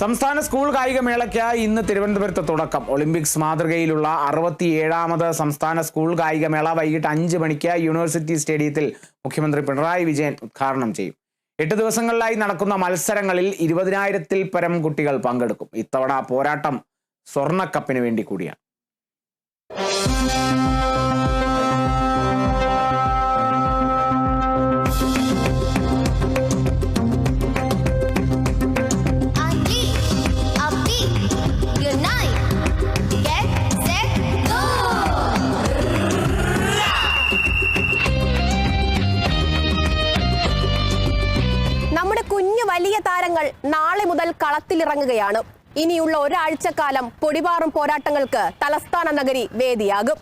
സംസ്ഥാന സ്കൂൾ കായികമേളയ്ക്ക് ഇന്ന് തിരുവനന്തപുരത്ത് തുടക്കം. ഒളിമ്പിക്സ് മാതൃകയിലുള്ള അറുപത്തിയേഴാമത് സംസ്ഥാന സ്കൂൾ കായികമേള വൈകിട്ട് അഞ്ച് മണിക്ക് യൂണിവേഴ്സിറ്റി സ്റ്റേഡിയത്തിൽ മുഖ്യമന്ത്രി പിണറായി വിജയൻ ഉദ്ഘാടനം ചെയ്യും. എട്ട് ദിവസങ്ങളിലായി നടക്കുന്ന മത്സരങ്ങളിൽ ഇരുപതിനായിരത്തിൽ പരം കുട്ടികൾ പങ്കെടുക്കും. ഇത്തവണ പോരാട്ടം സ്വർണക്കപ്പിന് വേണ്ടി കൂടിയാണ്. കുഞ്ഞു വലിയ താരങ്ങൾ നാളെ മുതൽ കളത്തിലിറങ്ങുകയാണ്. ഇനിയുള്ള ഒരാഴ്ചക്കാലം പൊടിപാറും പോരാട്ടങ്ങൾക്ക് തലസ്ഥാന നഗരി വേദിയാകും.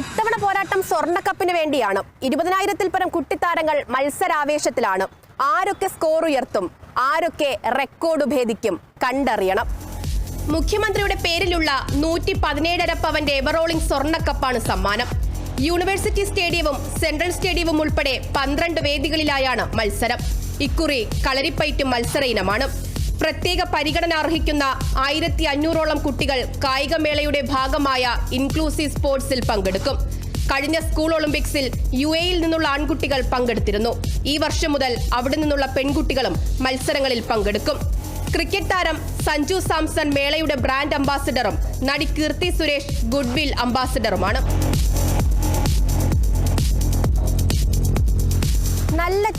ഇത്തവണ പോരാട്ടം സ്വർണക്കപ്പിന് വേണ്ടിയാണ്. ഇരുപതിനായിരത്തിൽ പരം കുട്ടിത്താരങ്ങൾ മത്സരാവേശത്തിലാണ്. ആരൊക്കെ സ്കോർ ഉയർത്തും ആരൊക്കെ റെക്കോർഡ് ഭേദിക്കും കണ്ടറിയണം. മുഖ്യമന്ത്രിയുടെ പേരിലുള്ള നൂറ്റി പതിനേഴര പവന്റെ എവറോളിംഗ് സ്വർണക്കപ്പാണ് സമ്മാനം. യൂണിവേഴ്സിറ്റി സ്റ്റേഡിയവും സെൻട്രൽ സ്റ്റേഡിയവും ഉൾപ്പെടെ പന്ത്രണ്ട് വേദികളിലായാണ് മത്സരം. ഇക്കുറി കളരിപ്പയറ്റ് മത്സര ഇനമാണ്. പ്രത്യേക പരിഗണന അർഹിക്കുന്ന ആയിരത്തി അഞ്ഞൂറോളം കുട്ടികൾ കായികമേളയുടെ ഭാഗമായ ഇൻക്ലൂസീവ് സ്പോർട്സിൽ പങ്കെടുക്കും. കഴിഞ്ഞ സ്കൂൾ ഒളിമ്പിക്സിൽ യു എയിൽ നിന്നുള്ള ആൺകുട്ടികൾ പങ്കെടുത്തിരുന്നു. ഈ വർഷം മുതൽ അവിടെ നിന്നുള്ള പെൺകുട്ടികളും മത്സരങ്ങളിൽ പങ്കെടുക്കും. ക്രിക്കറ്റ് താരം സഞ്ജു സാംസൺ മേളയുടെ ബ്രാൻഡ് അംബാസിഡറും നടി കീർത്തി സുരേഷ് ഗുഡ്വിൽ അംബാസിഡറുമാണ്.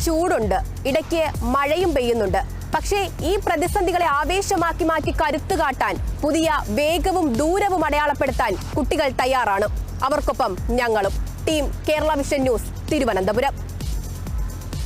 ചൂടുണ്ട്. ഇടയ്ക്ക് മഴയും പെയ്യുന്നുണ്ട്. പക്ഷേ ഈ പ്രതിസന്ധികളെ ആവേശമാക്കി മാറ്റി കരുത്തു കാട്ടാൻ പുതിയ വേഗവും ദൂരവും അടയാളപ്പെടുത്താൻ കുട്ടികൾ തയ്യാറാണ്. അവർക്കൊപ്പം ഞങ്ങളും. Team Kerala vision news Thiruvananthapuram.